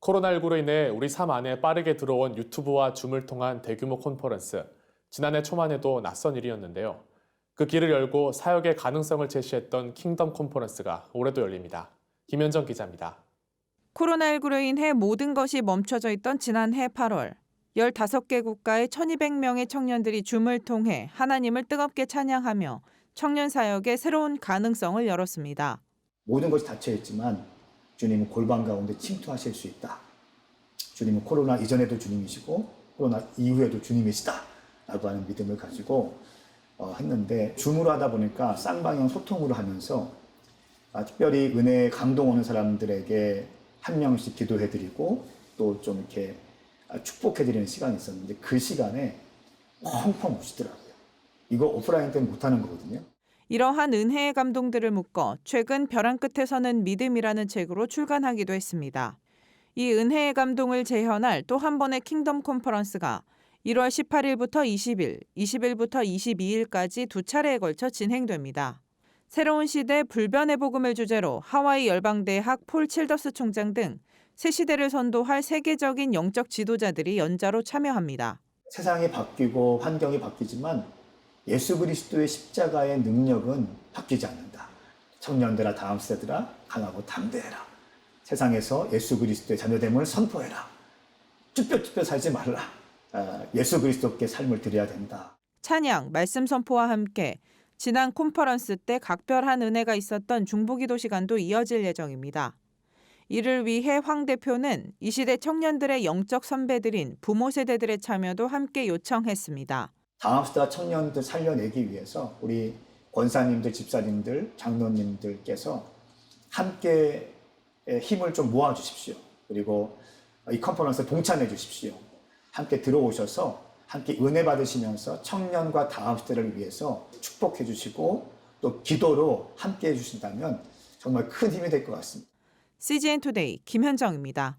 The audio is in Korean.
코로나19로 인해 우리 삶 안에 빠르게 들어온 유튜브와 줌을 통한 대규모 컨퍼런스. 지난해 초만 해도 낯선 일이었는데요. 그 길을 열고 사역의 가능성을 제시했던 킹덤 컨퍼런스가 올해도 열립니다. 김현정 기자입니다. 코로나19로 인해 모든 것이 멈춰져 있던 지난해 8월 15개 국가의 1200명의 청년들이 줌을 통해 하나님을 뜨겁게 찬양하며 청년 사역의 새로운 가능성을 열었습니다. 모든 것이 닫혀 있지만 주님은 골방 가운데 침투하실 수 있다. 주님은 코로나 이전에도 주님이시고 코로나 이후에도 주님이시다. 라고 하는 믿음을 가지고 어, 했는데 줌으로 하다 보니까 쌍방향 소통으로 하면서 아, 특별히 은혜에 감동 오는 사람들에게 한 명씩 기도해드리고 또 좀 이렇게 아, 축복해드리는 시간이 있었는데 그 시간에 펑펑 오시더라고요. 이거 오프라인 때는 못하는 거거든요. 이러한 은혜의 감동들을 묶어 최근 벼랑 끝에 서는 믿음이라는 책으로 출간하기도 했습니다. 이 은혜의 감동을 재현할 또 한 번의 킹덤 컨퍼런스가 1월 18일부터 20일, 20일부터 22일까지 두 차례에 걸쳐 진행됩니다. 새로운 시대 불변의 복음을 주제로 하와이 열방대학 폴 칠더스 총장 등 새 시대를 선도할 세계적인 영적 지도자들이 연자로 참여합니다. 세상이 바뀌고 환경이 바뀌지만 예수 그리스도의 십자가의 능력은 바뀌지 않는다. 청년들아 다음 세대들아 강하고 담대해라. 세상에서 예수 그리스도의 자녀됨을 선포해라. 쭈뼛쭈뼛 살지 말라. 아, 예수 그리스도께 삶을 드려야 된다. 찬양, 말씀 선포와 함께 지난 콘퍼런스 때 각별한 은혜가 있었던 중보기도 시간도 이어질 예정입니다. 이를 위해 황 대표는 이 시대 청년들의 영적 선배들인 부모 세대들의 참여도 함께 요청했습니다. 다음 세대 청년들 살려내기 위해서 우리 권사님들, 집사님들, 장로님들께서 함께 힘을 좀 모아 주십시오. 그리고 이 컨퍼런스에 동참해 주십시오. 함께 들어오셔서 함께 은혜 받으시면서 청년과 다음 세대를 위해서 축복해 주시고 또 기도로 함께 해 주신다면 정말 큰 힘이 될 것 같습니다. CGN 투데이 김현정입니다.